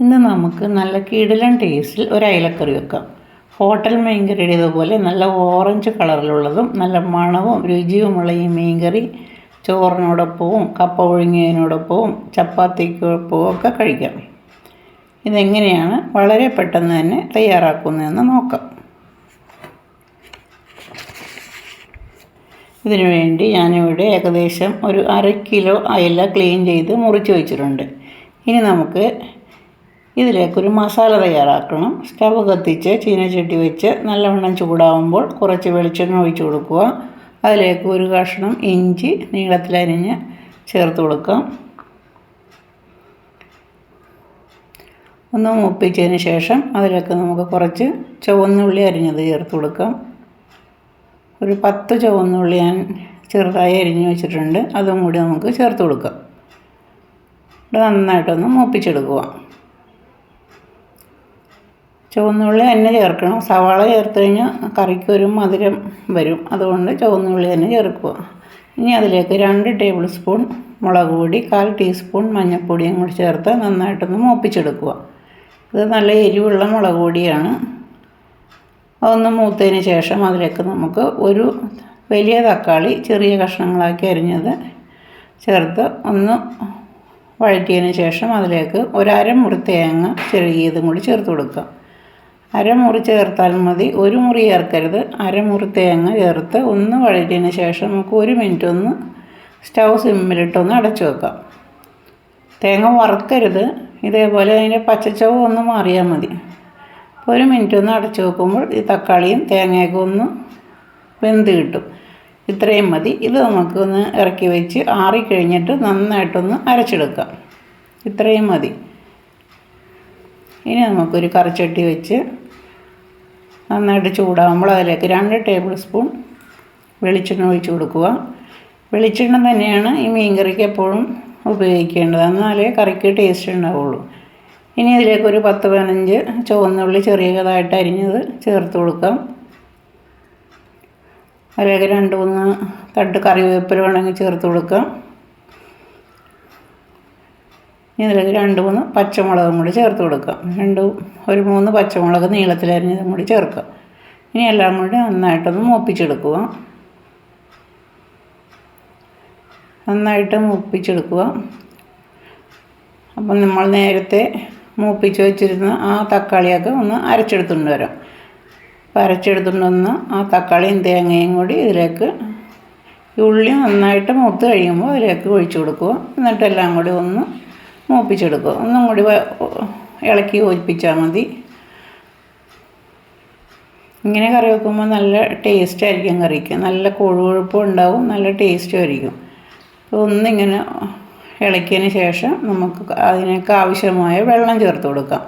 ഇന്ന് നമുക്ക് നല്ല കിടിലൻ ടേസ്റ്റിൽ ഒരു അയലക്കറി വെക്കാം. ഹോട്ടൽ മീൻകറിയുടേതുപോലെ നല്ല ഓറഞ്ച് കളറിലുള്ളതും നല്ല മണവും രുചിയുമുള്ള ഈ മീൻകറി ചോറിനോടൊപ്പവും കപ്പ ഒഴുങ്ങിയതിനോടൊപ്പവും ചപ്പാത്തിക്കൊപ്പവും ഒക്കെ കഴിക്കാം. ഇതെങ്ങനെയാണ് വളരെ പെട്ടെന്ന് തന്നെ തയ്യാറാക്കുന്നതെന്ന് നോക്കാം. ഇതിനു വേണ്ടി ഞാനിവിടെ ഏകദേശം ഒരു അര കിലോ അയല ക്ലീൻ ചെയ്ത് മുറിച്ച് വെച്ചിട്ടുണ്ട്. ഇനി നമുക്ക് ഇതിലേക്കൊരു മസാല തയ്യാറാക്കണം. സ്റ്റവ് കത്തിച്ച് ചീനച്ചട്ടി വെച്ച് നല്ലവണ്ണം ചൂടാവുമ്പോൾ കുറച്ച് വെളിച്ചെണ്ണ ഒഴിച്ച് കൊടുക്കുക. അതിലേക്ക് ഒരു കഷ്ണം ഇഞ്ചി നീളത്തിലരിഞ്ഞ് ചേർത്ത് കൊടുക്കാം. ഒന്ന് മുപ്പിച്ചതിന് ശേഷം അതിലേക്ക് നമുക്ക് കുറച്ച് ചുവന്നുള്ളി അരിഞ്ഞത് ചേർത്ത് കൊടുക്കാം. ഒരു പത്ത് ചുവന്നുള്ളി ഞാൻ ചെറുതായി അരിഞ്ഞ് വെച്ചിട്ടുണ്ട്. അതും കൂടി നമുക്ക് ചേർത്ത് കൊടുക്കാം. നന്നായിട്ടൊന്ന് മൂപ്പിച്ചെടുക്കുക. ചുവന്നുള്ളി തന്നെ ചേർക്കണം. സവാള ചേർത്ത് കഴിഞ്ഞാൽ കറിക്ക് ഒരു മധുരം വരും. അതുകൊണ്ട് ചുവന്നുള്ളി തന്നെ ചേർക്കുക. ഇനി അതിലേക്ക് രണ്ട് ടേബിൾ സ്പൂൺ മുളക് പൊടി കാൽ ടീസ്പൂൺ മഞ്ഞൾപ്പൊടിയും കൂടി ചേർത്ത് നന്നായിട്ടൊന്ന് മൂപ്പിച്ചെടുക്കുക. ഇത് നല്ല എരിവുള്ള മുളക് പൊടിയാണ്. അതൊന്ന് മൂത്തതിന് ശേഷം അതിലേക്ക് നമുക്ക് ഒരു വലിയ തക്കാളി ചെറിയ കഷ്ണങ്ങളാക്കി അരിഞ്ഞത് ചേർത്ത് ഒന്ന് വഴറ്റിയതിന് ശേഷം അതിലേക്ക് ഒരു അരമുറി തേങ്ങ ചെറിയതും കൂടി ചേർത്ത് കൊടുക്കുക. അരമുറി ചേർത്താൽ മതി. ഒരു മുറി ചേർക്കരുത്. അരമുറി തേങ്ങ ചേർത്ത് ഒന്ന് വഴറ്റിയതിന് ശേഷം നമുക്ക് ഒരു മിനിറ്റ് ഒന്ന് സ്റ്റൗ സിമ്മിലിട്ടൊന്ന് അടച്ചു വെക്കാം. തേങ്ങ വറുക്കരുത്. ഇതേപോലെ അതിന്റെ പച്ചച്ചവ് ഒന്ന് മാറിയാൽ മതി. ഒരു മിനിറ്റ് ഒന്ന് അടച്ചു വെക്കുമ്പോൾ ഈ തക്കാളിയും തേങ്ങയൊക്കെ ഒന്ന് വെന്ത് കിട്ടും. ഇത്രയും മതി. ഇത് നമുക്കൊന്ന് ഇറക്കി വെച്ച് ആറിക്കഴിഞ്ഞിട്ട് നന്നായിട്ടൊന്ന് അരച്ചെടുക്കാം. ഇത്രയും മതി. ഇനി നമുക്കൊരു കറിച്ചട്ടി വെച്ച് നന്നായിട്ട് ചൂടാകുമ്പോൾ അതിലേക്ക് രണ്ട് ടേബിൾ സ്പൂൺ വെളിച്ചെണ്ണ ഒഴിച്ച് കൊടുക്കുക. വെളിച്ചെണ്ണ തന്നെയാണ് ഈ മീൻകറിക്ക് എപ്പോഴും ഉപയോഗിക്കേണ്ടത്. എന്നാലേ കറിക്ക് ടേസ്റ്റ് ഉണ്ടാവുള്ളൂ. ഇനി ഇതിലേക്ക് ഒരു പത്ത് പതിനഞ്ച് ചുവന്നുള്ളി ചെറിയതായിട്ട് അരിഞ്ഞത് ചേർത്ത് കൊടുക്കാം. അതിലേക്ക് രണ്ട് മൂന്ന് തട്ട് കറിവേപ്പില വേണമെങ്കിൽ ചേർത്ത് കൊടുക്കാം. ഇനി ഇതിലേക്ക് രണ്ട് മൂന്ന് പച്ചമുളകും കൂടി ചേർത്ത് കൊടുക്കുക. രണ്ട് ഒരു മൂന്ന് പച്ചമുളക് നീളത്തിലരിഞ്ഞതും കൂടി ചേർക്കുക. ഇനി എല്ലാം കൂടി നന്നായിട്ടൊന്ന് മൂപ്പിച്ചെടുക്കുക. നന്നായിട്ട് മൂപ്പിച്ചെടുക്കുക. അപ്പം നമ്മൾ നേരത്തെ മൂപ്പിച്ച് വെച്ചിരുന്ന ആ തക്കാളിയൊക്കെ ഒന്ന് അരച്ചെടുത്തുകൊണ്ട് വരാം. അപ്പം അരച്ചെടുത്തുകൊണ്ട് വന്ന് ആ തക്കാളിയും തേങ്ങയും കൂടി ഇതിലേക്ക് ഉള്ളി നന്നായിട്ട് മൂത്ത് കഴിയുമ്പോൾ അതിലേക്ക് ഒഴിച്ചു കൊടുക്കുക. എന്നിട്ട് എല്ലാം കൂടി ഒന്ന് മൂപ്പിച്ചെടുക്കുക. ഒന്നും കൂടി ഇളക്കി യോജിപ്പിച്ചാൽ മതി. ഇങ്ങനെ കറി വെക്കുമ്പോൾ നല്ല ടേസ്റ്റ് ആയിരിക്കും കറിക്ക്. നല്ല കൊഴുകൊഴുപ്പും ഉണ്ടാവും നല്ല ടേസ്റ്റും ആയിരിക്കും. ഒന്നിങ്ങനെ ഇളക്കിയതിന് ശേഷം നമുക്ക് അതിനൊക്കെ ആവശ്യമായ വെള്ളം ചേർത്ത് കൊടുക്കാം.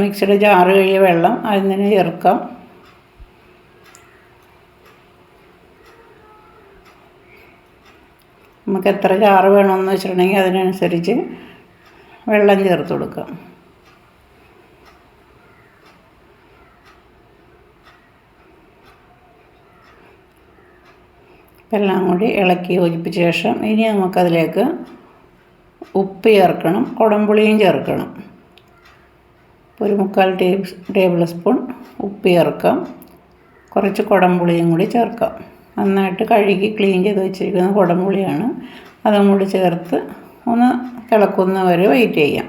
മിക്സിയുടെ ജാറ് കഴിയ വെള്ളം അതിന് തന്നെ ചേർക്കാം. നമുക്ക് എത്ര ചാറ് വേണമെന്ന് വെച്ചിട്ടുണ്ടെങ്കിൽ അതിനനുസരിച്ച് വെള്ളം ചേർത്ത് കൊടുക്കാം. എല്ലാം കൂടി ഇളക്കി യോജിപ്പിച്ച ശേഷം ഇനി നമുക്കതിലേക്ക് ഉപ്പ് ചേർക്കണം കുടംപുളിയും ചേർക്കണം. ഒരു മുക്കാൽ ടേബിൾ ടേബിൾ സ്പൂൺ ഉപ്പ് ചേർക്കാം. കുറച്ച് കുടംപുളിയും കൂടി ചേർക്കാം. നന്നായിട്ട് കഴുകി ക്ലീൻ ചെയ്ത് വെച്ചിരിക്കുന്ന കുടംപുളിയാണ്. അതും കൂടി ചേർത്ത് ഒന്ന് തിളക്കുന്ന വരെ വെയിറ്റ് ചെയ്യാം.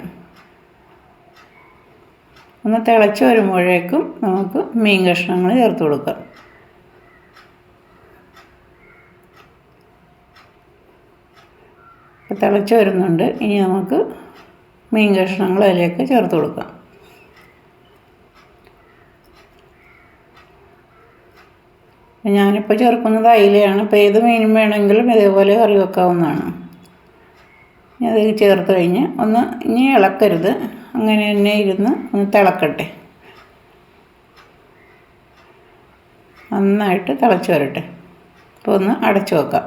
ഒന്ന് തിളച്ച് വരുമ്പോഴേക്കും നമുക്ക് മീൻ കഷ്ണങ്ങൾ ചേർത്ത് കൊടുക്കാം. തിളച്ച് വരുന്നുണ്ട്. ഇനി നമുക്ക് മീൻ കഷ്ണങ്ങൾ അതിലേക്ക് ചേർത്ത് കൊടുക്കാം. ഞാനിപ്പോൾ ചേർക്കുന്നത് അയിലയാണ്. ഇപ്പോൾ ഏത് മീനും വേണമെങ്കിലും ഇതേപോലെ കറി വെക്കാവുന്നതാണ്. അത് ചേർത്ത് കഴിഞ്ഞ് ഒന്ന് ഇനി ഇളക്കരുത്. അങ്ങനെ തന്നെ ഇരുന്ന് ഒന്ന് തിളക്കട്ടെ. നന്നായിട്ട് തിളച്ച് വരട്ടെ. അപ്പോൾ ഒന്ന് അടച്ചു വെക്കാം.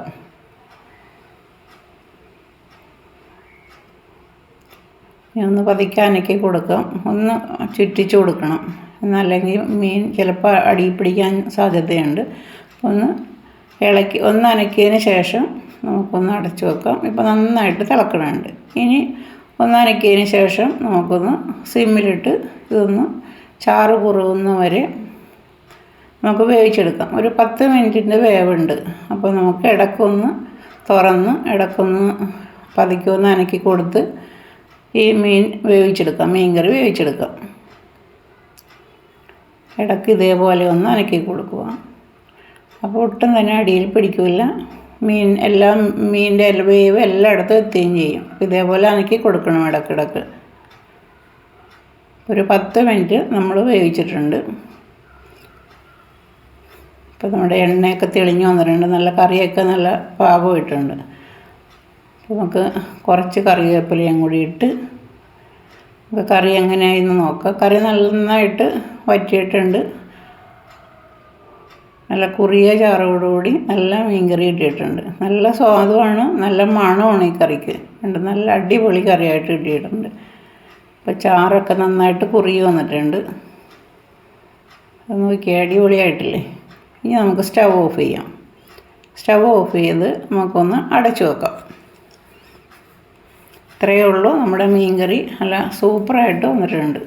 ഒന്ന് പതുക്കെ അനക്കി കൊടുക്കാം. ഒന്ന് ചുറ്റിച്ച് കൊടുക്കണം. എന്നല്ലെങ്കിൽ മീൻ ചിലപ്പോൾ അടി പിടിക്കാൻ സാധ്യതയുണ്ട്. ഒന്ന് ഇളക്കി ഒന്ന് അനക്കിയതിന് ശേഷം നമുക്കൊന്ന് അടച്ചു വെക്കാം. ഇപ്പോൾ നന്നായിട്ട് തിളക്കണുണ്ട്. ഇനി ഒന്ന് അനക്കിയതിന് ശേഷം നമുക്കൊന്ന് സിമ്മിലിട്ട് ഇതൊന്ന് ചാറ് കുറവുന്ന വരെ നമുക്ക് വേവിച്ചെടുക്കാം. ഒരു പത്ത് മിനിറ്റിന്റെ വേവുണ്ട്. അപ്പോൾ നമുക്ക് ഇടക്കൊന്ന് തുറന്ന് ഇടക്കൊന്ന് പതുക്കൊന്ന് അനക്കി കൊടുത്ത് ഈ മീൻ വേവിച്ചെടുക്കാം. മീൻ കറി വേവിച്ചെടുക്കാം. ഇടയ്ക്ക് ഇതേപോലെ ഒന്ന് അനക്കി കൊടുക്കുക. അപ്പോൾ ഒട്ടും തന്നെ അടിയിൽ പിടിക്കില്ല മീൻ എല്ലാം മീനിന്റെ വേവ് എല്ലായിടത്തും എത്തുകയും ചെയ്യും. ഇതേപോലെ അനക്കി കൊടുക്കണം ഇടയ്ക്കിടയ്ക്ക്. ഒരു പത്ത് മിനിറ്റ് നമ്മൾ വേവിച്ചിട്ടുണ്ട്. ഇപ്പോൾ നമ്മുടെ എണ്ണയൊക്കെ തെളിഞ്ഞു വന്നിട്ടുണ്ട്. നല്ല കറിയൊക്കെ നല്ല പാകമായിട്ടുണ്ട്. നമുക്ക് കുറച്ച് കറിവേപ്പിലയും കൂടി ഇട്ട് കറി എന്ന് നോക്കാം. കറി നന്നായിട്ട് വറ്റിയിട്ടുണ്ട്. നല്ല കുറിയ ചാറോടുകൂടി നല്ല മീൻകറി കിട്ടിയിട്ടുണ്ട്. നല്ല സ്വാദുമാണ് നല്ല മണമാണ് ഈ കറിക്ക്. ഉണ്ട് നല്ല അടിപൊളി കറിയായിട്ട് കിട്ടിയിട്ടുണ്ട്. അപ്പോൾ ചാറൊക്കെ നന്നായിട്ട് കുറുകി വന്നിട്ടുണ്ട്. അത് നോക്കി അടിപൊളിയായിട്ടില്ലേ? ഇനി നമുക്ക് സ്റ്റവ് ഓഫ് ചെയ്യാം. സ്റ്റവ് ഓഫ് ചെയ്ത് നമുക്കൊന്ന് അടച്ചു വെക്കാം. ഇത്രയേ ഉള്ളൂ. നമ്മുടെ മീൻകറി നല്ല സൂപ്പറായിട്ട് വന്നിട്ടുണ്ട്.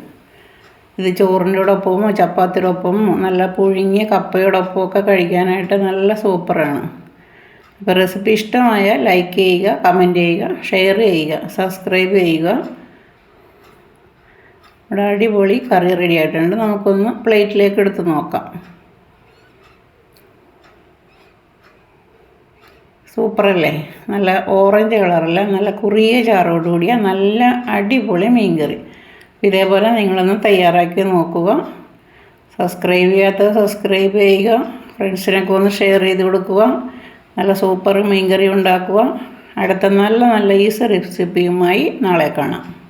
ഇത് ചോറിന്റെ ഒപ്പമോ ചപ്പാത്തിയുടെ നല്ല പുഴുങ്ങിയ കപ്പയോടൊപ്പം ഒക്കെ കഴിക്കാനായിട്ട് നല്ല സൂപ്പറാണ്. അപ്പോൾ റെസിപ്പി ഇഷ്ടമായ ലൈക്ക് ചെയ്യുക കമന്റ് ചെയ്യുക ഷെയർ ചെയ്യുക സബ്സ്ക്രൈബ് ചെയ്യുക. ഇവിടെ അടിപൊളി കറി റെഡി ആയിട്ടുണ്ട്. നമുക്കൊന്ന് പ്ലേറ്റിലേക്ക് എടുത്ത് നോക്കാം. സൂപ്പറല്ലേ? നല്ല ഓറഞ്ച് കളറല്ല നല്ല കുറിയ ചാറോടുകൂടിയ നല്ല അടിപൊളി മീൻകറി. ഇതേപോലെ നിങ്ങളൊന്ന് തയ്യാറാക്കി നോക്കുക. സബ്സ്ക്രൈബ് ചെയ്യാത്തത് സബ്സ്ക്രൈബ് ചെയ്യുക. ഫ്രണ്ട്സിനൊക്കെ ഒന്ന് ഷെയർ ചെയ്ത് കൊടുക്കുക. നല്ല സൂപ്പർ മീൻകറി ഉണ്ടാക്കുക. അടുത്ത നല്ല നല്ല ഈസി റെസിപ്പിയുമായി നാളെ കാണാം.